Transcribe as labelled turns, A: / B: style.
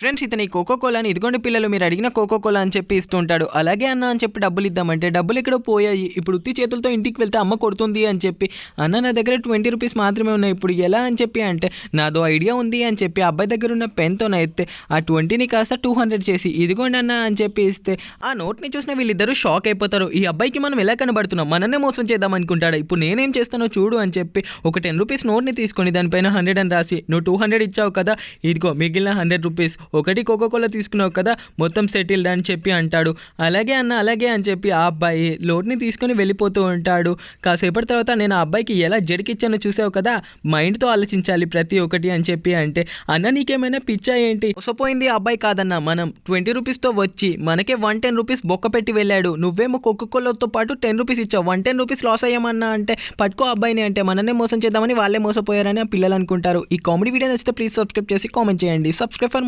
A: Friends ఇతని cocoa కోలాని ఇదిగోండి పిల్లలు మీరు అడిగిన కోకో కోలా అని చెప్పి ఇస్తుంటాడు. అలాగే అన్న అని చెప్పి డబ్బులు ఇద్దామంటే డబ్బులు ఎక్కడో పోయాయి. ఇప్పుడు ఉత్తి చేతులతో ఇంటికి వెళ్తే అమ్మ కొడుతుంది అని చెప్పి అన్న నా దగ్గర ట్వంటీ రూపీస్ మాత్రమే ఉన్నాయి. ఇప్పుడు ఎలా అని చెప్పి అంటే నాదో ఐడియా ఉంది అని చెప్పి ఆ అబ్బాయి దగ్గర ఉన్న పెన్తో అయితే ఆ ట్వంటీని కాస్త టూ హండ్రెడ్ చేసి ఇదిగోండి అన్న అని చెప్పి ఇస్తే ఆ నోట్ని చూసిన వీళ్ళిద్దరూ షాక్ అయిపోతారు. ఈ అబ్బాయికి మనం ఎలా కనబడుతున్నాం? మననే మోసం చేద్దాం అనుకుంటాడు? ఇప్పుడు నేనేం చేస్తానో చూడు అని చెప్పి ఒక టెన్ రూపీస్ నోట్ని తీసుకొని దానిపైన హండ్రెడ్ అని రాసి నువ్వు టూ హండ్రెడ్ ఇచ్చావు కదా ఇదిగో మిగిలిన హండ్రెడ్ రూపీస్ ఒకటి కోకోకోలా తీసుకున్నావు కదా మొత్తం సెటిల్డ్ అని చెప్పి అంటాడు. అలాగే అన్న అలాగే అని చెప్పి ఆ అబ్బాయి లోడ్ని తీసుకొని వెళ్ళిపోతూ ఉంటాడు. కాసేపటి తర్వాత నేను ఆ అబ్బాయికి ఎలా జడికిచ్చానో చూసావు కదా మైండ్తో ఆలోచించాలి ప్రతి ఒక్కటి అని చెప్పి అంటే అన్న నీకేమైనా పిచ్చా ఏంటి? మోసపోయింది ఆ అబ్బాయి కాదన్న మనం ట్వంటీ రూపీస్తో వచ్చి మనకే వన్ టెన్ రూపీస్ బొక్క పెట్టి వెళ్ళాడు. నువ్వేమో కోకోకోలాతో పాటు టెన్ రూపీస్ ఇచ్చావు. వన్ టెన్ రూపీస్ లాస్ అయ్యామన్నా అంటే పట్టుకో అబ్బాయిని అంటే మననే మోసం చేద్దామని వాళ్ళే మోసపోయారని ఆ పిల్లలు అనుకుంటారు. ఈ కామెడీ వీడియో నచ్చితే ప్లీజ్ సబ్స్క్రైబ్ చేసి కామెంట్ చేయండి. Subscribe for